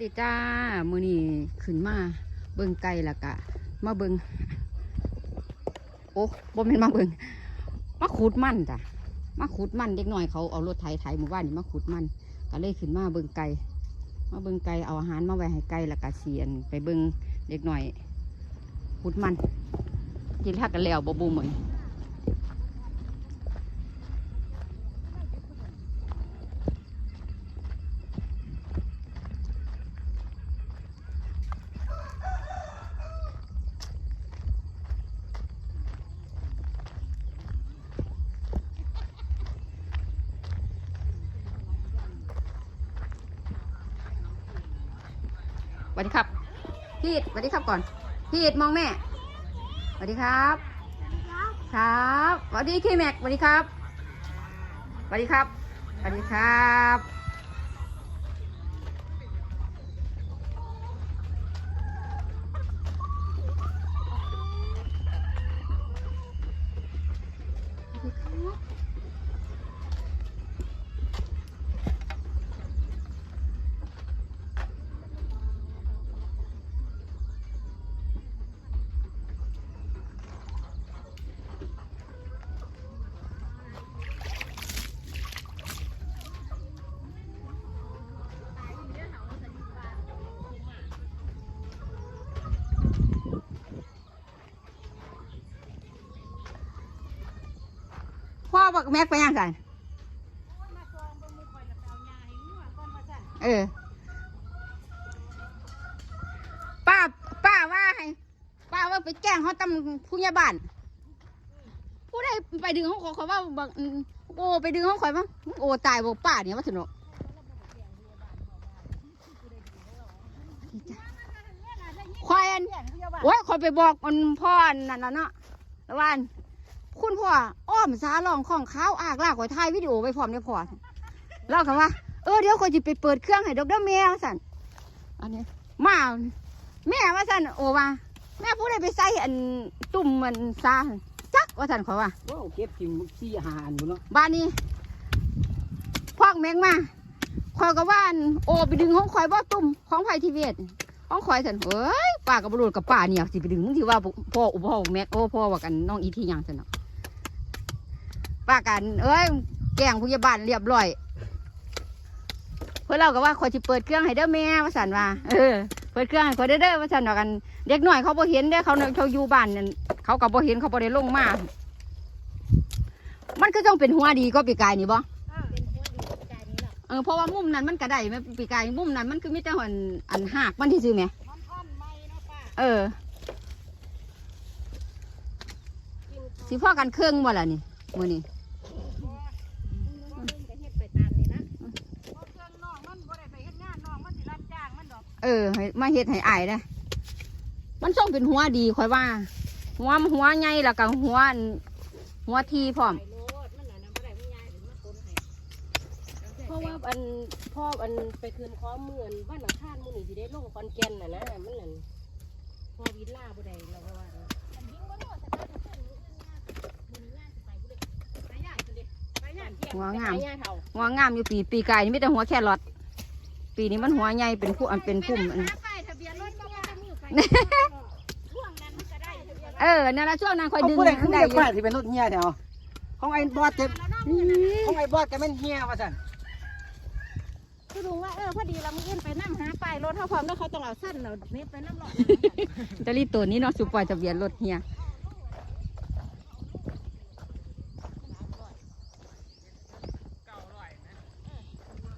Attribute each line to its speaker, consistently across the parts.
Speaker 1: ดีจ้ามือนี้ขึ้นมาเบิ่งไก่ละกะ มาเบิ่งโอ้บ่แม่นมาเบิ่งมาขุดมันจ้ะมาขุดมันเด็กน้อยเขาเอารถไถไถหมู่บ้านนี่มาขุดมันก็เลยขึ้นมาเบิ่งไก่มาเบิ่งไก่เอาอาหารมาไว้ให้ไก่ละกะเสียนไปเบิ่งเด็กน้อยขุดมันกินทักกันแล้วบ่บูเหมือน สวัสดีครับ พี่อิดสวัสดีครับ ก่อน พี่อิดมองแม่สวัสดีครับ ครับสวัสดีคีแม็กสวัสดีครับสวัสดีครับสวัสดีครับ พ่อบอกแม็กไปยังกันเออ ป้า ป้าว่าให้ ป้าว่าไปแจ้งเขาตำผู้ใหญ่บ้าน ผู้ใดไปดึงเขาขอเขาว่าบอกโอ้ไปดึงเขาข่อยมั้งโอ้ตายบอกป้าเนี่ยว่าสนุกควายอันโอ้ยคอยไปบอกมันพ่อนั่นน่ะเนาะแล้ววัน คุณพ่ออ้อมสาลองของเขาอากลากคอยถ่ายวิดีโอไปพร้อมเนี่ยพ่อเล่ากันว่า เออเดี๋ยวคอยจะไปเปิดเครื่องให้ดอกเดอแม่ว่าสันอันนี้มาแม่ว่าสันโอว่าแม่ผู้ใดไปใส่อันตุ่มมันซาจักว่าสันเขาว่า
Speaker 2: โอ้เก็บทิมซี่อาหารบุเนาะ
Speaker 1: บ้านนี้พอกแมงมาคอยก็ว่าอันโอไปดึงของคอยบ่ตุ่มของไผ่ทีเวศของคอยสันเฮ้ยป้ากับบรุษกับป้าเนี่ยสิไปดึงมึงที่ว่าพ่ออุพ่อแม็กโอ้พ่อว่ากันน้องอีทีหยังสันเนาะ ป้ากัน เอ้ย แกล้งผู้ใหญ่บ้านเรียบร้อย เพื่อเราก็ว่าคอยสิเปิดเครื่องให้เด้อแม่ว่าสันว่าเออเปิดเครื่องให้คอเด้อเด้อว่าสันว่ากัน เด็กหน่อยเขาบ่เห็นเด้อเขาเขาอยู่บ้านนั่นเขาก็บ่เห็นเขาบ่ได้ลงมามันก็ต้องเป็นหัวดีก็ปีกายนี่บ่เออเพราะว่ามุมนั้นมันกระไดไหมปีกายมุมนั้นมันคือมีแต่หันอันหักมันที่ซื้อไหมเออสิพ่อกันเครื่องบ่ล่ะนี่มือนี่ เออให้มาเฮ็ดให้อายนะมันต้องเป็นหัวดีค่อยว่า หัวหัวใหญ่แล้วก็หัวอันหัวทีพร้อม
Speaker 3: เพราะว่าอันพ่ออันไปคืนข้อมืออันบ้านหลังคานหมูนี่สิได้ลงคอนแกนน่ะนะมันนั่นพ่อวิลล่าบ่ได้เราก็ว่าเออ
Speaker 1: หัวงาม
Speaker 3: ไปย่าเฒ่า
Speaker 1: หัวงามอยู่ปีปีกายนี่มีแต่หัวแค่รอด ปีนี้มันหัวใหญ่เป็นผู้อันเป็นพุ่มอันเออนั่นละช่วงนั้นคอย
Speaker 2: เอา
Speaker 1: ดึง
Speaker 2: ผู้ใดขึ้น
Speaker 1: ได้
Speaker 2: เรียก
Speaker 1: อยู่
Speaker 2: ป้าที่เป็นรถเฮียเดี๋ยวของไอ้บอสเจ็บของไอ้บอสแกเป็นเฮียว่าสัน
Speaker 3: คือดูว่าเออพอดีเรามึงขึ้นไปนั่งหาป้ายรถเท่าความแล้วเขาต้องเอาสั้นเราเน็ตไปน้ำหลอด
Speaker 1: ตะลีตัวนี้เนาะสุปล่อยทะเบียนรถเฮีย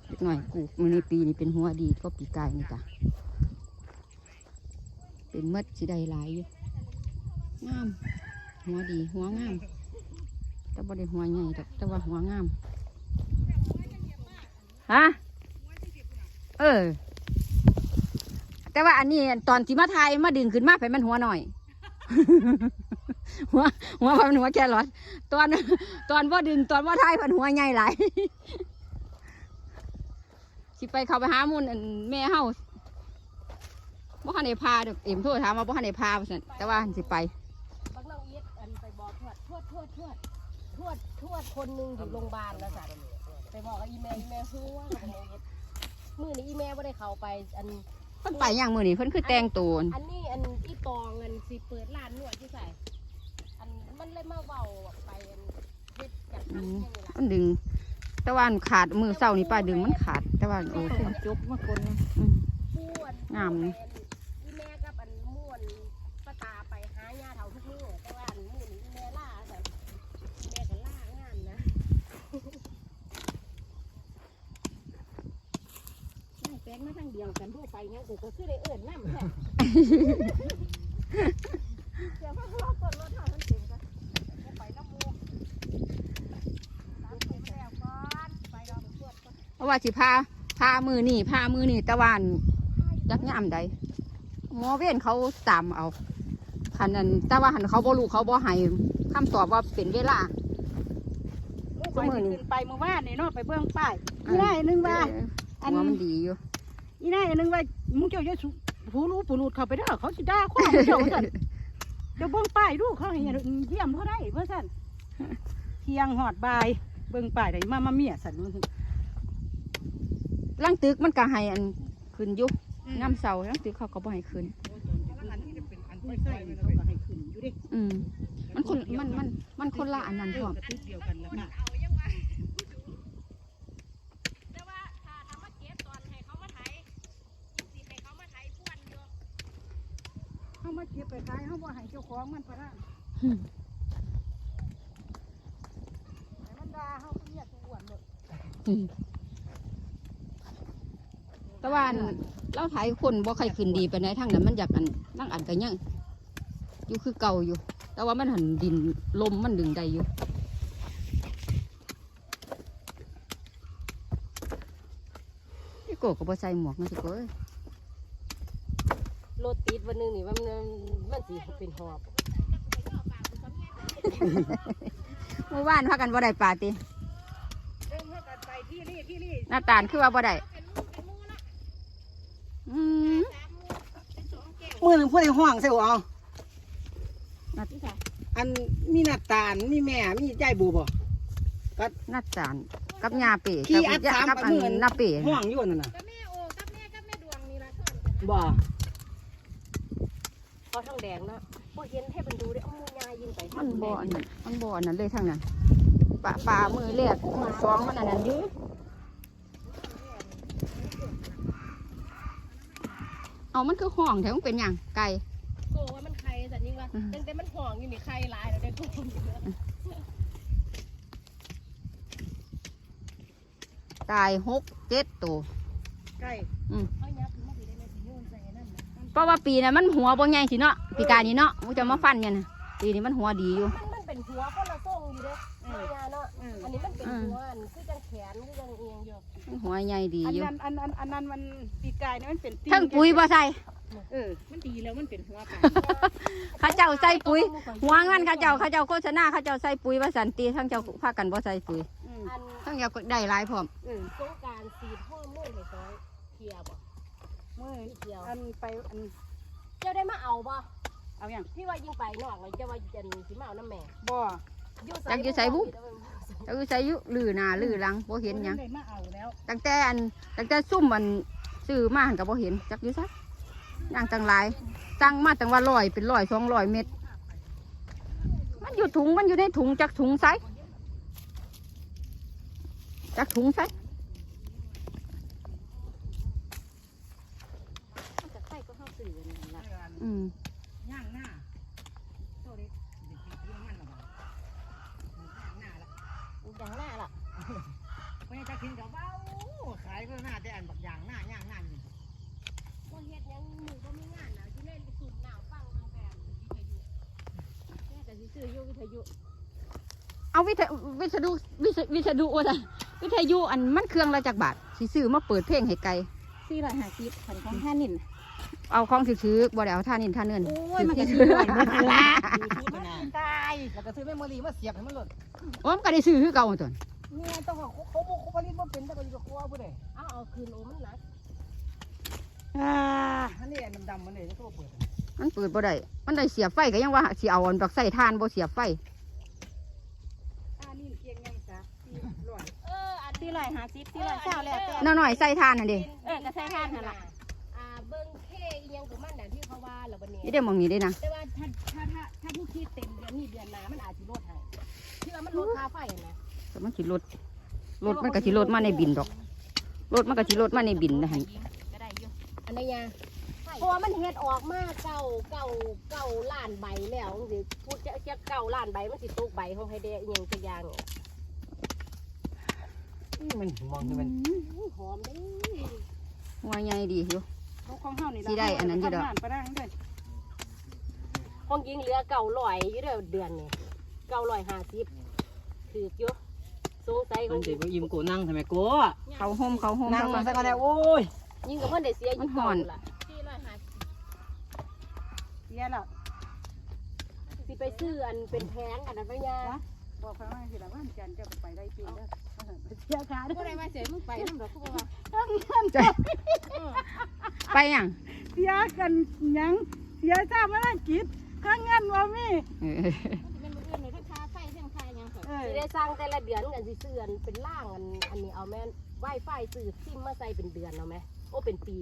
Speaker 1: เล็ก หน่อยกูมือในปีนี้เป็นหัวดีก็ปีกายนี่จ้ะเป็นเมดสิได้หลายอยู่งาม หัวดีหัวงามแต่บ่ได้หัวใหญ่แต่ว่าหัวงามฮะเออ แต่ว่าอันนี้ตอนที่มาไทยมาดึงขึ้นมาไปมันหัวหน่อย หัวหัวมันหัวแค่รอดตอน ตอนว่าดึงตอนว่าไทยมันหัวใหญ่หลาย ไปเขาไปหามุนอันแม่เฮาบ่คันได้พาดอกเอ็มโทรถามว่าบ่คันได้พาสั่นแต่ว่าสิไป
Speaker 3: บางเราเอียดอันไปบอกทวดทวดทวดทวดทวดทวดคนหนึ่งอยู่โรงพยาบาลแล้วสัตว์ไปบอกกับอีเมลอีเมลฮู้ว่าบางเราเอียดมือนี้อีแม่บ่ได้เข้าไปอัน
Speaker 1: เพิ่นไปอย่างมื้อนี้เพิ่นคือแต่งตัว
Speaker 3: อันนี้อันอีตองอันสิเปิดร้านนวดที่ใส่อันมันเลยมาเว้าไปอันเฮ็ดจากทำองนี้ล่ะ
Speaker 1: มันดึง แต่ว่าอันขาดมือเศร้านี่ป้าดึงมันขาด แต่ว่าโอเค
Speaker 2: จบมาคนนะ
Speaker 1: อืม
Speaker 3: ม่วน
Speaker 1: งามนะ
Speaker 3: อีแม่กับอันม่วนป้าตาไปหาญาเฒ่าทุกมื้อแต่ว่าอันมื้อนี้อีแม่ล่าแต่แม่ก็ล่างานนะนั่งแป้งมาทางเดียวกันทั่วไปงั้นกูก็คือได้เอิ้นน้ำแท้เดี๋ยวพ่อรอก่อนรถเท่านั้นเต็มกันไปน้ำมูกตามไปแล้วก่อนไปรอไปต รวจก่อน
Speaker 1: เพราะว่าสิพาพามือนี่พามือนี่แต่ว่าอันจักยามใดหมอเว้นเขาตามเอาคันนั้นแต่ว่าหันเขาบ่รู้เขาบ่ให้คำตอบว่าเป็นเวลา
Speaker 2: ไปขึ้นไปเมื่อวานนี่เนาะไปเบิ่งป้ายอีได้นึงว่า
Speaker 1: เออ
Speaker 2: อัน
Speaker 1: หัวมันดีอยู่
Speaker 2: อีได้นึงว่ามึงเจ้าอย่าผู้รู้ผู้รู้เข้าไปเด้อเขาสิด่าคนเจ้าซั่นเจ้าเบิ่งป้ายดูเขาให้เยี่ยมเขาได้เพื่อซั่นเที่ยงหอดบ่ายเบิ่งป้ายได้มามาเมียซั่น
Speaker 1: ลังตึกมันก็ให้อันขึ้นอยุกน้ำเสาลังตึกเขาก็บ่ให้ขึ้น
Speaker 2: ไม่ใช่เขาก็ให้ขึ้นอยู่ดิ
Speaker 1: อืมมันคนมันมันมันคนละอันนั้นพร้อม
Speaker 2: เดียวกันแล้วนะ
Speaker 3: แต่ว่าถ้าทำมาเก็บตอนให้เขามาไถสิให้เขามาไถพวนอยู่
Speaker 2: เขามาเก็บไปขายเขาบ่ให้เจ้าของมันปะนะ
Speaker 1: อืม
Speaker 2: ให้มันด่าเขาก็เรียกตัวอ้วนหมด
Speaker 1: อืม แต่ว่าอันเราถ่ายคนบ่ใครขึ้นดีไปไหนใดทางนั้นมันอยากอันนั่งอันกันยังอยู่คือเก่าอยู่ แต่ว่ามันหันดินลมมันดึงได้อยู่พี่โกก็บ่ใส่หมวกนะพี่โกเอ้ย
Speaker 3: รถติดวันหนึงนี่ว่ามันมันสิเป็นหอบ
Speaker 1: เมื่อวานพากันบ่ได้ปลาติ
Speaker 2: เดินเข้ากันไปที่นี่ที่นี่
Speaker 1: หน้าตาลคือว่าบ่ได้อืม
Speaker 2: มื อหนึ่งพูดในห้องใส่หัวเอา
Speaker 1: หน้า
Speaker 2: อันมีหน้าตาลมีแม่มียายบูบ่
Speaker 1: หน้าตาลกับยาเป๋
Speaker 2: ขี้
Speaker 1: กับ
Speaker 2: อัดสาม
Speaker 1: กับ
Speaker 2: กับ
Speaker 1: อัน
Speaker 2: มือ
Speaker 1: หน้าเป๋
Speaker 2: ห้องอยู่นั่นน่ะ
Speaker 3: กับแม่โอกับแม่กับแม่ดวงนี่ละชนกันนะ
Speaker 2: บ่
Speaker 3: พอทองแดงเนาะพอเห็นให้มันดูได้เอามูยายิงไป
Speaker 1: มันบ่อันนั้นมันบ่อันนั้นเลยทั้งนั้นปลาปลามือแรกมือสองมันอันนั้นอ เอามันคือห้องแถวมันเป็นหยังไก่
Speaker 3: โกว่ามันใครแต่ยิ่งว่า
Speaker 1: อืม
Speaker 3: ตั้งแต่มันห่องอยู่นี่ใครหลายแล้วได้กูอยู่เยอะ
Speaker 1: ตายหกเจ็ดตัว
Speaker 2: ใกล้
Speaker 3: เอายับมาดีได้ไหมสิโยนใส่นั่นนะ
Speaker 1: เพราะว่าปีนั้นมันหัวบ่ใหญ่สิเนาะปีกายนี้เนาะมันจะมาฟันเนี่ยนะปีนี้มันหัวดีอยู่
Speaker 3: มันมันเป็นหัวคนละทรงอยู่เด้มายาเนาะอันนี้มันเป็นหัวอันคือ
Speaker 1: หัวใหญ่ดี
Speaker 2: อัน
Speaker 1: อยู่
Speaker 2: นั้นอันนั้นอันนั้นมันปีกายนี่มันเป็นตีน
Speaker 1: ทั้งปุ๋ยบ่ใส่
Speaker 2: เออ มันดีแล้วมันเป็นหัวไป
Speaker 1: เข้าเจ้าใส่ปุ๋ยหัวงั้นเข้าเจ้าเข้าเจ้าโฆษณาเข้าเจ้าใส่ปุ๋ยว่าสันติทั้งเจ้าพากันบ่ใส่ปุ๋ย
Speaker 2: อืม
Speaker 3: อัน
Speaker 1: ทั้งเจ้าก็ได้หลายพร้อม
Speaker 2: เออ
Speaker 3: สงกรารสีดห้อร์โม่นให้ซอยเทียบ่
Speaker 2: เมื่อ
Speaker 3: เทียว
Speaker 2: อันไปอัน
Speaker 3: เจ้าได้มาเอาบ่
Speaker 2: เอาอย่าง
Speaker 3: ที่ว่ายิงไปนอกเลยเจ้าว่าจะสิมาเอาน้ำแม่
Speaker 2: บ่
Speaker 1: จักอยู่ใส่บุเจ้าอยู่ใส่อยู่ลือหน้าลือหลังบ่เห็นหยัง
Speaker 2: ได้มาเอาแล้ว
Speaker 1: ตั้งแต่อันตั้งแต่ซุ่มมันซื้อมาหันก็บ่เห็นจักอยู่ซะย่างจังหลายสั่งมาตั้งว่าร้อยเป็นร้อยสองร้อยเม็ดมันอยู่ถุงมันอยู่ในถุงจักถุงใส่จักถุงใส่
Speaker 3: มันจะใส่ก็เข้าสื่อกันนั่นล่ะ
Speaker 1: อืม
Speaker 2: ย่างหน้าโตเด็กเด็กๆย่างมันหรอย่างหน้าละ
Speaker 3: อย่างหน้าล่ะ
Speaker 2: ไม่จะกินกับเบ้าขายก็หน้าแต่อันบักอย่างหน้าย่างหน้านี่
Speaker 3: ว่าเฮ็ดยังมู่ก็ไมีงานนะที่เล่นสูบหนาวฟังทางแฟนวิทยุแม่ก็สิซื้อยูวิทยุ
Speaker 1: เอาวิทยุวิทยุวิทยุวิทยุว่าซั่นวิทยุอันมันเครื่องละจักบาทสิซื้อมาเปิดเพลงให้ไกล
Speaker 2: สี่ร้อยห้าสิบขันของท่านิน
Speaker 1: เอาของถือๆบ่ได้เอาท่านินท่าเนิน
Speaker 2: โอ้ยมันก็
Speaker 1: ถื
Speaker 2: ซื้
Speaker 1: อ
Speaker 2: หน่อยมันละ แล้วก็ซื้อเมมโมรี่มาเสียบให้มันหลด
Speaker 1: โอ้มันก็ได้ซื้อคือเก่าตัว
Speaker 2: เนี่ยต้องเขาเขาเขาผลิตมาเป็นแต่ก็อยู่กับครัวผู้ใด
Speaker 3: เอาเอาคืนโอ้มันหนัก
Speaker 2: อ่าอันนี้ดำๆมันเลยจะโทรเปิด
Speaker 1: มันเปิดบ่ได้มันได้เสียบไฟก็ยังว่าสิเอาอันบักใส่ทานบ่เสียบไฟ
Speaker 2: อ่านี่เกียงไงจ๊ะสี่ร้อย
Speaker 3: เอออัน
Speaker 2: สี่ร้อยห้าสิบสี่ร้อยเก้าแล้วแต่
Speaker 1: น้าหน่อยใส่ทานน่ะเด้
Speaker 2: เออก็ใส่ทานหั่นล่ะ
Speaker 3: อ่า เบิ่งเคอีหยังของมันน่ะที่เขาว่าแล้วบัดนี้
Speaker 1: นี่เด้มองนี้ได้นะ
Speaker 3: แต่ว่าถ้าถ้าถ้าถ้าผู้คิดเต็มเดือนนี้เดือนหน้ามันอาจสิลดให้ที่ว่ามันลดค่าไฟนะ
Speaker 1: แต่มันสิลดรถมันก็สิลดมาในบินดอกรถมันก็สิลดมาในบินนะฮะ
Speaker 2: ก็ได้อยู่
Speaker 3: อันนี้ยาเพราะว่ามันเฮ็ดออกมาเก่าเก่าเก่าล้านใบแล้วมันสิพูดจะจะเก่าล้านใบมันสิตกใบของไฮเดะอีหยังสักอย่างเนี่ย
Speaker 4: มันมองคือมัน
Speaker 3: อื้อหอมเด้
Speaker 1: หัวใหญ่ดีอยู่
Speaker 2: ของของเฮานี่
Speaker 1: สิได้อันนั้นอยู่ดอก
Speaker 2: ทำงานปะดังเด้อ
Speaker 3: ของยิงเหลือเก่าลอยอยู่เด้อเดือนนี่เก่าลอยห้าสิบถือเยอะสงสัยข
Speaker 4: มั
Speaker 3: อนง
Speaker 4: สิบ่ยิ้มกูนั่งทำไมกู
Speaker 1: เขาห่มเขาห่ม
Speaker 4: นั่ง
Speaker 1: เขา
Speaker 4: มา
Speaker 1: มา
Speaker 4: สักคนแล้วโอ้ย
Speaker 3: ยิงกับเพิ่นได้เสียอยู่
Speaker 1: มันห่อน
Speaker 3: เก่าล่ะสี่ร้อยห้าสิบ
Speaker 2: เสียแล้ว
Speaker 3: สิไปซื้ออันเป็นแพงอันนั้นไปยา
Speaker 2: บอกเขาว่าสิละวันจันทร์เจะไปได้จริงเด้อเสียขาเด้อ
Speaker 3: บ่ได้ว่าเสียมึงไปนำดอกคือว่า
Speaker 1: ไปหยัง
Speaker 2: เสียกันหยังเสียชาติมาลังกิจข้างเงินว่ามี
Speaker 1: เออ
Speaker 3: มันบ่อื่นเลยทั้งค่าไฟทั้งค่าหยังค่ะ
Speaker 2: เออ
Speaker 3: สิได้สร้างแต่ละเดือนกันสิซื้ออันเป็นล่างอันอันนี้เอาแม่น Wi-Fi ซื้อซิมมาใส่เป็นเดือนเอาไหมโอ้เป็นปี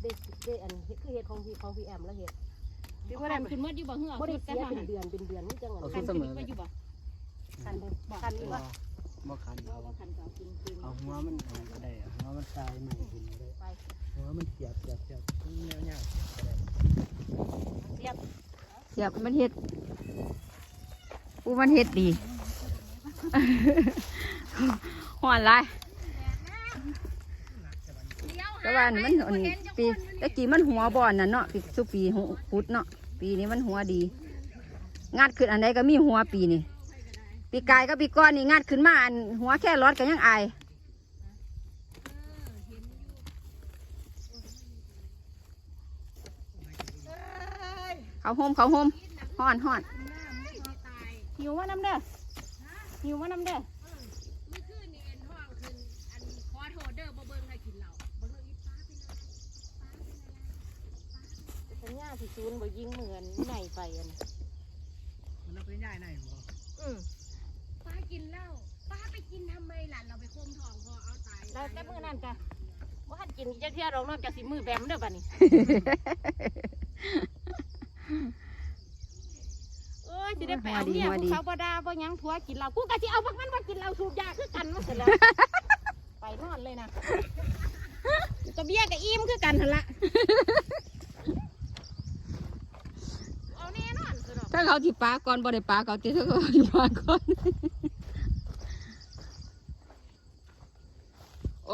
Speaker 3: ได้ได้อันเฮ็ดคือเฮ็ดของพี่ของพี่แอมแล้วเฮ็ด
Speaker 2: สิบ่ได้
Speaker 3: ขึ้นหมดอยู่บ่เหือบ่ได้เสียเป็นเดือนเป็นเดือนนี่จัง
Speaker 4: เอา
Speaker 3: อัน
Speaker 4: สู้เสมอเลย
Speaker 3: คันเด้อคันนี่ว่า
Speaker 4: บ่คันเอา
Speaker 3: คันก็เอากินกิน
Speaker 4: เอาหัวมันอันนั้นก็ได้เอาหัวมันตายใหม่กินก็ได้
Speaker 3: ไป
Speaker 4: หัวมันเสียบเสียบเสียบเงี้ยวเงี้ยว
Speaker 3: เสียบ
Speaker 1: เสียบมันเฮ็ดปูมันเฮ็ดดีห่อนไรแต่ว่าอันมันอันปีตะกี้มันหัวบ่อนน่ะเนาะปีสุปีหัวพุดเนาะปีนี้มันหัวดีงัดขึ้นอันใดก็มีหัวปีนี้ ปีกายก็ปีก้อนนี่งัดขึ้นมาอันหัวแค่รอดก็ยังอายเขาโฮมเขาโฮมห่อนห่อน
Speaker 2: หิวว่าน้ำเด้อหิวว่าน้ำเด้อ
Speaker 3: มื้อคืนนี่เอ็นห้องขึ้นอันขอโทษเด้อบ่เบิ่งให้กินเหล้าบ่เบิ่งอีฟ้าเป็นอะไรฟ้าเป็นอะไรสัญญาสิซูนบ่ยิงเหมือนไหนไปอัน
Speaker 4: มันเป็นใหญ่ไหนบ่
Speaker 3: อืมป้า กินเหล้าป้าไปกินทำไมล่ะเราไปโคมทองพอเอาตาย
Speaker 2: แล้วแต่มื้อนั้นก็
Speaker 3: ว่าหันกินจะเที่ยวรองนอกจากสิมือแบมเด้อบัดนี้ เอ้ยสิได้ไปเอาเมียผู้เขาบ่ด่าบ่หยังผัวกินเหล้ากูก็สิเอาพวกมันบ่กินเหล้าสูบยาคือกันมาเสร็จแล้วไปนอนเลยนะกูก็เบี้ยกับอิ่มคือกันหั่นละเอาแน่นอนคือดอก
Speaker 1: ถ้าเขาที่ปลาก่อนบ่ได้ปลาเขาที่ถ้าเขาที่ปลาก่อน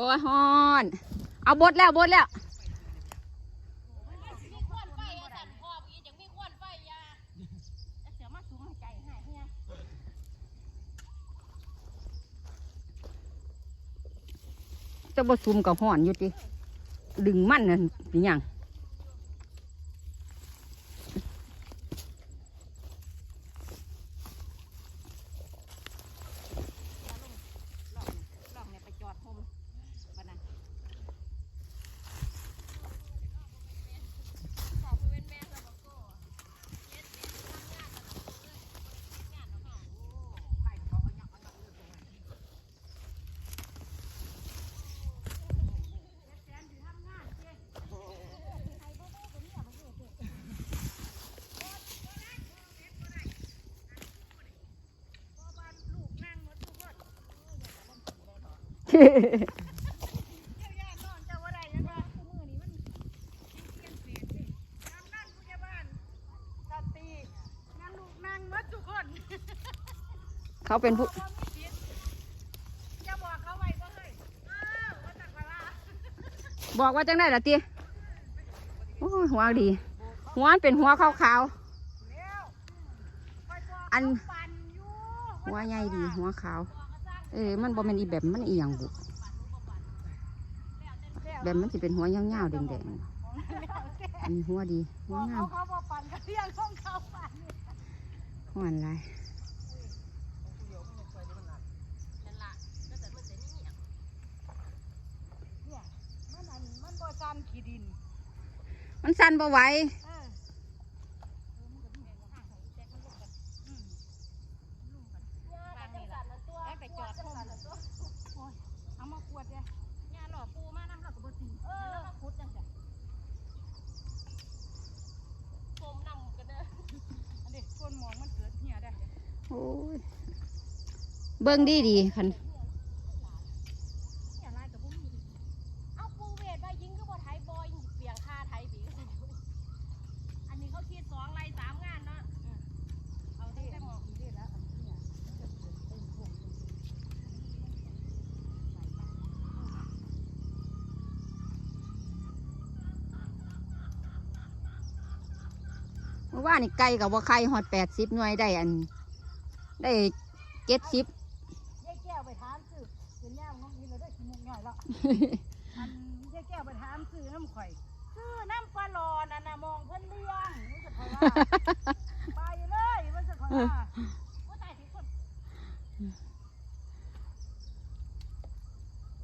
Speaker 1: อ้ยฮอนเอาบดแล้วบดแล้ว
Speaker 3: จะ
Speaker 1: บดซุ่มกับห่อนอยู่ดิดึงมันน่ะเป็นหยัง
Speaker 2: เนี่ยไปจอดโฮมบัดนั้น
Speaker 1: เขาเป็นผู้
Speaker 2: จะบอกเขาไว้ก็เฮ้ยเออว่าตักเวลา
Speaker 1: บอกว่าจังได้ล่ะติโอ้ยหัวดี หัวมันเป็นหัวขาว
Speaker 2: เร็วไปบอก
Speaker 1: ๆอัน
Speaker 2: ปั่นอยู่
Speaker 1: หัวใหญ่ดี หัวขาว เออมันบ่แม่นอีแบบมันอีหยังบุแบบมันสิเป็นหัวยาวๆแดงๆอันนี้หัวดีหัว
Speaker 2: บอก
Speaker 1: งา
Speaker 2: เขา
Speaker 1: ม
Speaker 2: เขาบอกปั่นก็เรียงของเขาปั่น
Speaker 1: ห่อนไร
Speaker 2: เนี่ยมันอันมันบ่ซ้ำขี้ดิน
Speaker 1: มันสั่นบ่ไหว
Speaker 2: เออไปจอดโฮม ปวดเนี่ยงานหล่อปูมาน้ำหลักกับตีเออแล้วก็พุดจังจ้ะ
Speaker 3: โฟมนำกันเด้อ
Speaker 2: อันนี้คนมองมันเกิดเหี่ยได้
Speaker 1: โอ้ย เบิ่งดีดีคัน
Speaker 2: เหี่ยลายกับพวกมี
Speaker 3: เอาปูเวทว่ายิงก็บ่ไทยบอยเปียงค่าไทยปีอันนี้เขาคิดสองไรสามงานเนาะ
Speaker 2: เอาที่ได้มองดีแล้วอันนี้เนี่ยมันจะเกิดเป็นพวกนี้
Speaker 1: เมื่อวานนี่ไก่กับว่าไข่ฮอดแปดสิบหน่วยได้อัน ได้เจ็ดสิบ
Speaker 2: อยแล้วอันยายแก้วไปถามซื้อน้ำข่อยซื้อน้ำปลาหลอนั่นน่ะมองเพิ่นเลี้ยงรู้สึกว่าไปเลยรู้สึกว่าว่าตายสิคน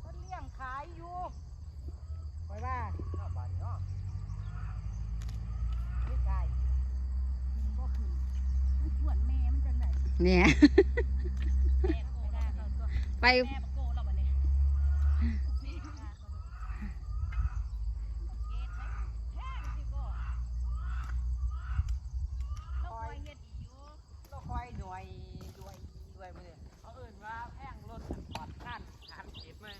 Speaker 2: เพิ่นเลี้ยงขายอยู่ข่อยว่า
Speaker 4: หน้าบ้านเนาะ
Speaker 2: ไม่ไกลกินบ่ขึ้นมันชวนแม่มันจังได
Speaker 1: เนี่ย
Speaker 3: แม่โกได้เราตัว
Speaker 1: ไป
Speaker 3: แม่โกเราบัดนี้เกตไหมแท้สิโกเราคอยเฮ็ดอีอยู่
Speaker 4: เราคอยหน่วยด้วยด้วยมือเขาเอื่นว่าแพงรถปอดข้านถามเจ็บมึง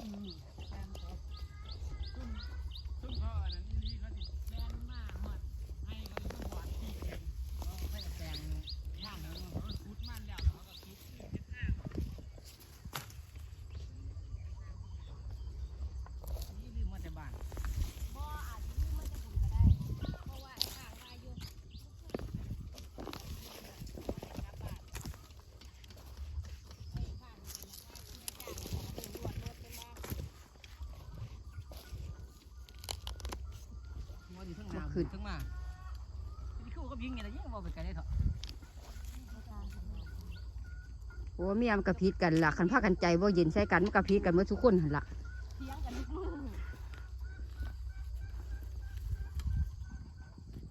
Speaker 2: อืมแม่นบ่
Speaker 4: ซึ่งพ่อนั้นนี่เขาสิแม่นมากหมดให้เขาอยู่หวานที่เองเขาให้แต่งบ้านแล้วเขาคุดมันแล้วเขาก็คุดที่เจ็ดห้านี่ลืมมาแต่บ้าน
Speaker 3: บ่อาจสิมีมันจะบุญก็ได้ เพราะว่าไอ้ข้างว่าอยู่กลับบ้านไอ้ข้างนี่เป็นราคาที่ได้จ้างของรว ดรวดเป็นบ่
Speaker 4: ว่าอยู่ทั้งนาบุญทั้งมาที่คู่ก็ยิงไงนะยิงบ่ไปไกลได้เถอะ
Speaker 1: โอ้เมียมันกระพิดกันล่ะคันพากันใจบ่เย็นใส่กันมันกระพิดกันเมื่อทุกคนหั่นล่ะ
Speaker 3: เถียงกันทุกมื้อ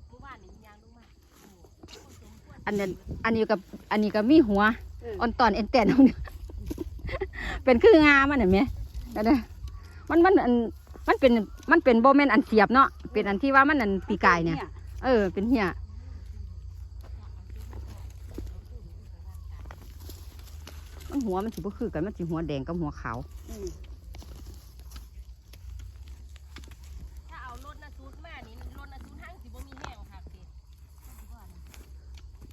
Speaker 3: เมื่อวานนี่ยางลงมาโอ้โหสมควร
Speaker 1: อันนั้นอันนี้กับอันนี้ก็มีหัวอ่อนตอนเอ็นแตนเอาเนี่ยเป็นคืองามันเห็นไหมนั่นนะมันมันอันมันเป็นมันเป็นโบแมนอันเสียบเนาะ เป็นอันที่ว่ามันอันปีกายเนี่ย เออ เป็นเหี้ยมันหัวมันสิบ่คือกัน มันสิหัวแดงกับหัวขาว
Speaker 2: อืม
Speaker 3: ถ้าเอารถนะซูดมานี่รถนะซูดทั้งสิบ่มีแห้งคักสิ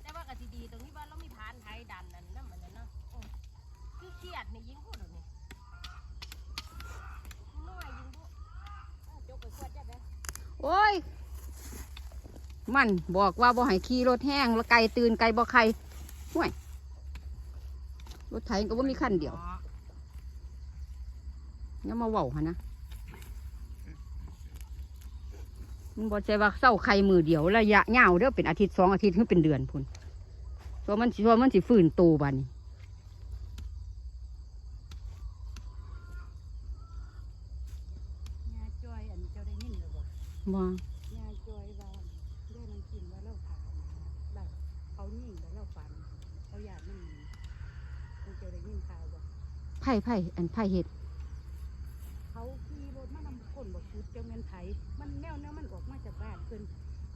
Speaker 3: แต่ว่าก็สิดีตรงที่ว่าเรามีพานไทยดันนั่นนำมันนั่นเนาะโอ้คือเครียดนี่ยิงพูดเดี๋ยวนี้น้อยยิงพูดอ้าวจกไปขวดจัดเลย
Speaker 1: โอ้ย มันบอกว่าบ่ให้ขี่รถแห้งแล้วไก่ตื่นไก่บ่ไข่ห่วยรถไถก็บ่ามีคันเดียวอย่ามาเว้าหะนะมันบ่ใช่ว่าเศร้าไข่มือเดียวระยะยาวเด้อเป็นอาทิตย์สองอาทิตย์ถึงเป็นเดือนพุ่นตัวมันสิตัวมันสิฟื้นโตบัดนี้
Speaker 2: ยาจอยอันเจ้าได้ยินหรือ บ่
Speaker 1: บ่
Speaker 2: ยาจอยว่าได้มันกินว่าเราผ่านได้เขายิ่งแล้วเราฝันเขาอยากมันหนีมันเจ้าได้ยินข่าวบ่
Speaker 1: ไผ่ไผ่อันไผ่เห็ด
Speaker 2: เขาขี่รถมานำคนบอกชุดเจ้าเงินไถมันแนวแนวมันออกมาจากบ้านเพิ่น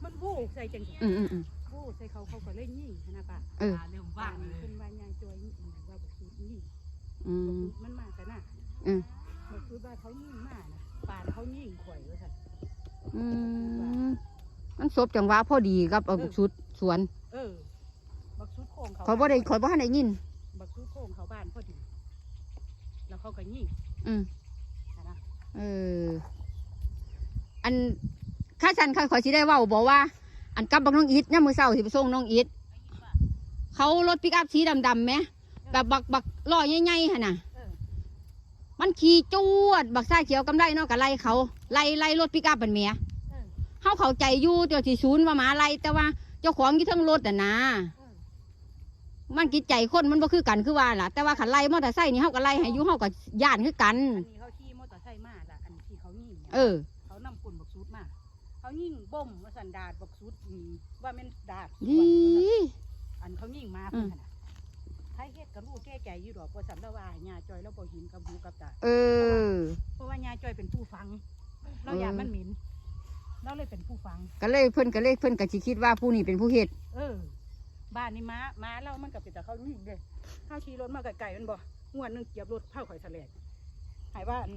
Speaker 2: มันโว้ใส่จัง
Speaker 1: อืมอืมอืม
Speaker 2: โว้ใส่เขาเขาก็เลยยิงนะป้า
Speaker 1: เออ
Speaker 4: เรื่องบ้านเลย
Speaker 2: เพิ่นว่ายางจอยนี่ว่าบอกชุดยิง
Speaker 1: อืม
Speaker 2: มันมากันน่ะ
Speaker 1: อืม
Speaker 2: บอกชุดว่าเขายิงมานะป่านเขายิงข่อยว่าซั่น
Speaker 1: อืมมันศพจังหวะพอดีกับเอาชุดสวน
Speaker 2: เออ บักชุดโค้งเขา
Speaker 1: ขอยบ่ได้ขอยบ่ทันได้ยิน
Speaker 2: บักชุดโค้งเขาบ้านพอดี แล้วเขาก็ยิง
Speaker 1: อืม
Speaker 2: นะ
Speaker 1: เออ อันข้าฉันข้าขอยสิได้เว้าบอกว่า อันกับบักน้องอีทย่ามมื้อเช้าสิไปส่งน้องอีทเขารถปิกอัพสีดำๆไหมแบบบักบักล้อใหญ่ๆหั่นน่ะ
Speaker 2: เออ
Speaker 1: มันขี่จวด บักซ้ายเขียวกำไดเนาะก็ไล่เขา ไล่ไล่รถปิกอัพเป็นเมีย
Speaker 2: เออ
Speaker 1: เฮาเข้าใจอยู่เจ้าสิศูนย์ว่าหมาไล่แต่ว่าเจ้าของอยู่เทั้งรถอะนะ
Speaker 2: เออ
Speaker 1: มันกิจใจคนมันบ่คือกันคือว่าล่ะ แต่ว่าขันไล่มอเตอร์ไซค์นี่เฮาก็ไล่ให้อยู่เฮาก็ย่านคือกัน
Speaker 2: อันนี้เขาขี่มอเตอร์ไซค์มาละอันที่เขายิงนี่ย
Speaker 1: เออ
Speaker 2: เขานำปุ่นบักชุดมาเขายิงบ่มว่าสันดาดบักชุดอืมว่าแมันดาด
Speaker 1: ดี
Speaker 2: อันเขายิงมา
Speaker 1: อื
Speaker 2: เพิ่น
Speaker 1: ม
Speaker 2: น่ะไทรเฮ็ดกับลูกแก้ใจอยู่ดอกว่าสันแล้วว่าญาจอยแล้วบ่หินกับหูกับตา
Speaker 1: เออ
Speaker 2: เพราะว่าญาจอยเป็นผู้ฟัง เราอยากมันหมิ่นเราเลยเป็นผู้ฟัง
Speaker 1: ก็เลยเพิ่นก็เลยเพิ่นก็สิคิดว่าผู้นี้เป็นผู้เฮ็ด
Speaker 2: เออ บ้านนี้ม้าม้าเรามันก็เป็นแต่เขาวิ่งเลยข้าวขี่รถมาไกลๆมันบ่งวดหนึงเกียบรถเผาข่อยแสลกหายว่าอัน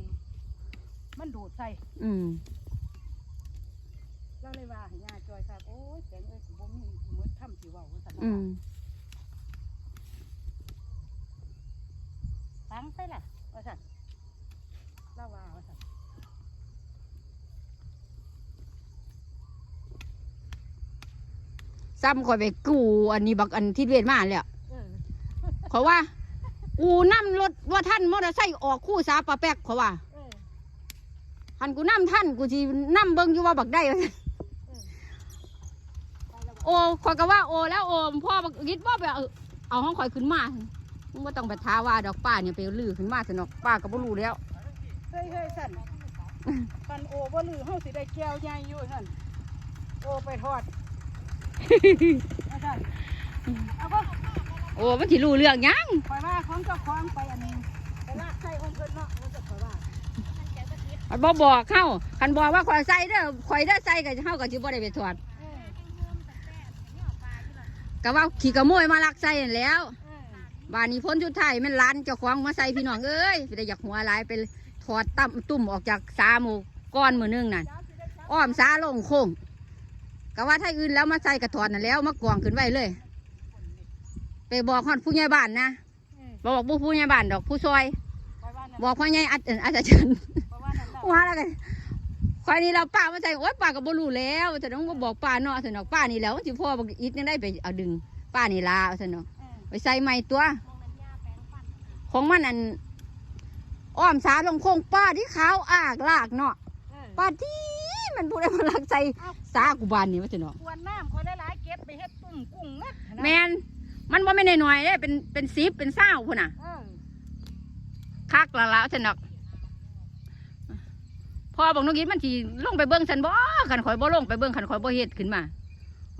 Speaker 2: มันดูดใส่
Speaker 1: อืม
Speaker 2: เราเลยว่าให้ญาจอยค่ะโอ้ยแสงเอ้ยบ่มีมืดค่ำสิเว้าว่าซั่น
Speaker 1: อืม
Speaker 2: ฟังไปล่ะว่าซั่นเราว่าว่า ซั่น
Speaker 1: ซ้ำข่อยไปกู้อันนี้บักอันที่เวทมาแล้ว
Speaker 2: เออ
Speaker 1: ขอยว่ากูนำรถว่าท่านมอเตอร์ไซค์ออกคู่สาปะแป๊กขอยว่า
Speaker 2: เออ
Speaker 1: หันกูนำท่านกูสินำเบิ่งอยู่ว่าบักได้
Speaker 2: เออไปแล้ว
Speaker 1: โอ้ข่อยก็ว่าโอ้แล้วโอ้พ่อบักยิดว่าไปเอาเอาห้องข่อยขึ้นมามึงบ่ต้องไปท้าว่าดอกป้าเนี่ยไปลื้อขึ้นมาสนอกป้าก็บ่รู้แล้ว
Speaker 2: เฮ้ยเฮ้ยสั่นกันโอบ่ลือเฮาสิได้แก้วใหญ่อยู่สั่นโอไปทอดว่าซั่น เอาก็
Speaker 1: โอ้มันสิรู้เรื่องหยัง
Speaker 2: คอยว่าของเจ้าของไปอันนี้ไปลากใส่องค์เพิ่นเนาะว่าจะคอยว่า
Speaker 1: มันบ่บอกเข้าคันบอกว่าข่อยใส่เด้อข่อยได้ใส่ก็เฮาก็สิบ่ได้ไปถอด
Speaker 2: เออ
Speaker 1: ก็ว่าขี่กระโมยมาลักใส่นั่นแหล้ว
Speaker 2: เออ
Speaker 1: บ้านนี้พ้นชุดไทายแมันร้านเจ้าของมาใส่พี่น้องเอ้ยไปได้อยากหัวหลายไปถอดตั้มตุ่มออกจากสาหมูก้อนมือนึงนั่นอ้อมสาลงโค้ง ก็ว่าถ้าอื่นแล้วมาใส่กระถอดนั่นแล้วมากวางขึ้นไว้เลย ไปบอกฮอดผู้ใหญ่บ้านนะ
Speaker 2: เออ
Speaker 1: บอกผู้ผู้ใหญ่บ้านดอกผู้ซอย
Speaker 2: คอยว่านั่น
Speaker 1: บอกพ่อใหญ่อัดเอิ้นอาจารย์
Speaker 2: คอยว่านั่นล่ะ
Speaker 1: ว่าแล้วกันควายนี่เราป้ามาใส่โอ๊ยป้าก็บ่รู้แล้วแต่น้องก็บอกป้าเนาะสนอกป้านี่แหล้วสิพ่อบอกอิดยังได้ไปเอาดึง ป้านี่ลาเอาสนอก
Speaker 2: เออ
Speaker 1: ไปใส่ใหม่ตัว ของมันอันอ้อมสาลงโค้งป้าที่ขาวอากลากเนาะ
Speaker 2: เออ
Speaker 1: ป้าที่ มันพูดได้มาลักใส่สากูบานนี่ว่าสนอก
Speaker 2: กวนน้ำคอยหลายๆเก็บไปเฮ็ดตุ้มกุ้งนักนะ
Speaker 1: แมนมันว่าไม่นหน่อยๆเด้เป็นเป็นสิบเป็นเศร้าพุ่นน่ะ
Speaker 2: เออ
Speaker 1: คักละละสนอกพอบอกน้องกินมันสิลงไปเบิ้งสันบ่ขันข่อยบ่ลงไปเบิ้งขันข่อยบ่เฮ็ดขึ้นมา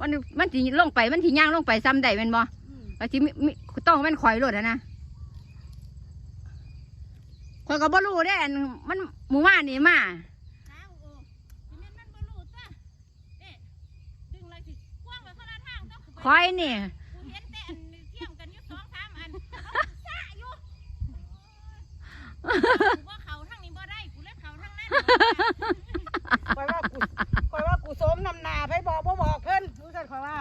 Speaker 1: มันมันสิลงไปมันสิย่างลงไปซ้ำได้แม่นบ่
Speaker 2: อืม
Speaker 1: ก็สิมีมีต้องแม่นข่อยรถอะนะข่อยก็บ่รู้เด้อันมันหมู่บ้านนี่มา
Speaker 3: อ้าวโอ้ทีนี้มันบ่รู้ตัวเอ๊ะดึงเลยสิกว้างไว้คนละทางต้อง
Speaker 1: ข่อยนี่
Speaker 3: กูเห็นแต่อันเทียมกันอยู่สองสามอันเอาซะอยู่กูว่าเขาทางนี้บ่ได้กูเลยเขาทางนั้น
Speaker 2: คอยว่ากูคอยว่ากูสมนำหนาไปบอกบ่บอกเพิ่นรู้จักคอยว่า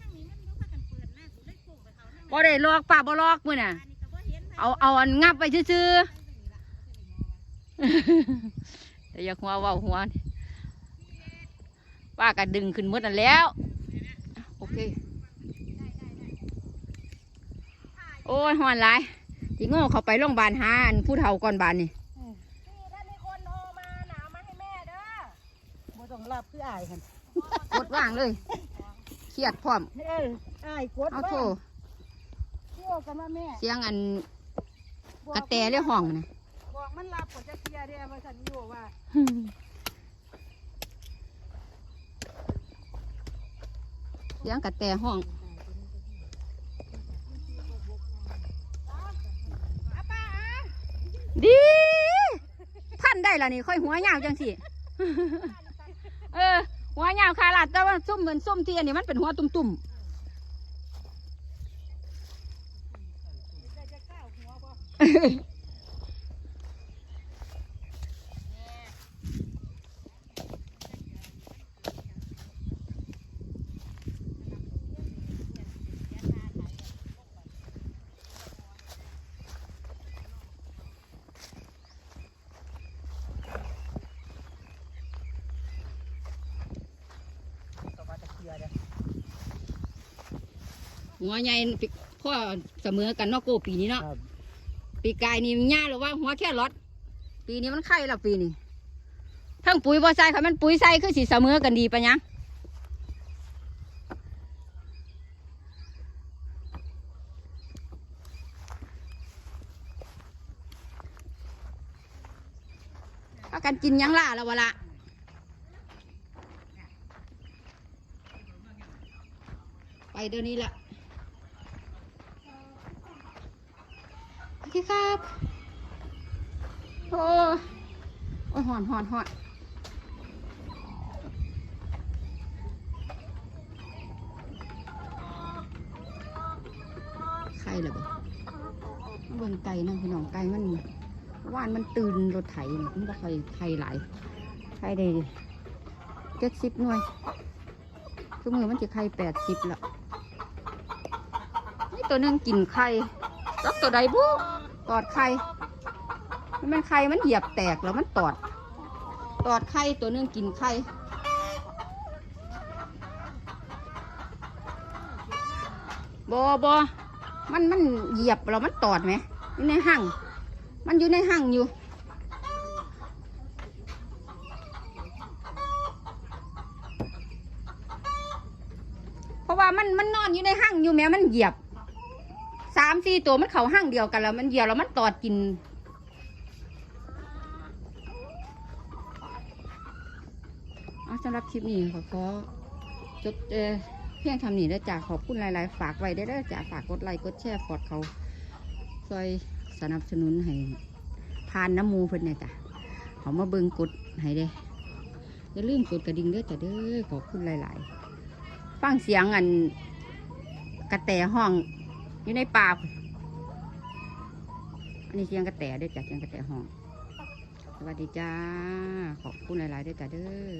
Speaker 3: ทางนี้มันบ่พากันเปิดหน้ากูเลยโค้งไปเขาทางนั้น
Speaker 1: บ่ได้ลอกป้าบ่ลอกมื้อน่ะ
Speaker 3: อันนี้ก็บ่เห็นไผ
Speaker 1: เอาเอาอันงับไปซื่อๆ แต่อยากหัวเว้าหัวนี่ป้าก็ดึงขึ้นหมดนั่นแล้ว โอเค โอ้ยหอนหลายสิโง่เขาไปโรงพยาบาลหาอันผู้เฒ่าก่อนบานนี่
Speaker 2: นี่ถ้ามีคนโทรมาหนามาให้แม่เด้อบ่ต้องรับคืออายหั่น
Speaker 1: กดว่างเลยเครียดพร้อม
Speaker 2: เอออายกด
Speaker 1: เอาโทร
Speaker 2: เที่ยวกันมาแม่
Speaker 1: เสียงอัน
Speaker 2: บอก
Speaker 1: กระแตเรื่องห้องนะ
Speaker 2: บอกมันรับก็จะเคลียร์เด้อว่าซั่นอยู่ว่า
Speaker 1: เสียงกระแตห้องดีท่านได้ละนี่ค่อยหัวยาวจังสิเออ หัวยาวคาลาดแต่ว่าส้มเหมือนส้มเที่อันนี้มันเป็นหัวตุ่มๆ
Speaker 2: ก็ว่าจะเคลียร์เด้อ
Speaker 1: หัวใหญ่พ่อเสมอกันเนอกโกปีนี้เนาะ
Speaker 2: ครับ
Speaker 1: ปีกายนี่มันย่าหรือว่าหัวแค่รถปีนี้มันไข่แล้วปีนี้ทั้งปุ๋ยบ่ใส่ค่ะมันปุ๋ยใส่คือสิเสมอกันดีปะยังถ้ากันกินหยังล่ะแล้ววะละ ไปเดี๋ยวนี้ละ พี่ครับโอ้ยโอ้หอนหอนหอนใครเหรอบ่เบิ่งไก่นะพี่น้องไก่มันว่านมันตื่นรถไถนี่มันบ่ค่ไทยหลายไข่ได้เจ็ดสิบหน่วยคือมือมันจะไข่แปดสิบละนี่ตัวนึงกินไข่จักตัวใดบุ ตอดไข่มันเป็นไข่มันเหยียบแตกแล้วมันตอด ตอดไข่ตัวนึงกินไข่บอบอมันมันเหยียบแล้วมันตอดไหมอยู่ในห้างมันอยู่ในห้างอยู่เพราะว่ามันมันนอนอยู่ในห้างอยู่แม้มันเหยียบ สามสี่ตัวมันเข่าห้างเดียวกันแล้ว มันเหยียบแล้วมันตอดกิน เอาสำหรับคลิปนี้ขอขอจบเอเพียงทำนี้ได้จ้าขอบคุณหลาย ๆ ฝากไว้ได้เด้จ้าฝากกดไลค์กดแชร์ฟอดเขาซอยสนับสนุนให้ทานน้ำมูเพิ่นเนี่ยจ้ะเขามาเบิ่งกดให้เด้อย่าลืมกดกระดิ่งเด้อจ้ะเด้อขอบคุณหลาย ๆ ฟังเสียงอันกระแตห้อง อยู่ในป่าอันนี้เสียงกระแตเด้จ้ะเสียงกระแตห้อง สวัสดีจ้า ขอบคุณหลายๆด้วยจ้าเด้อ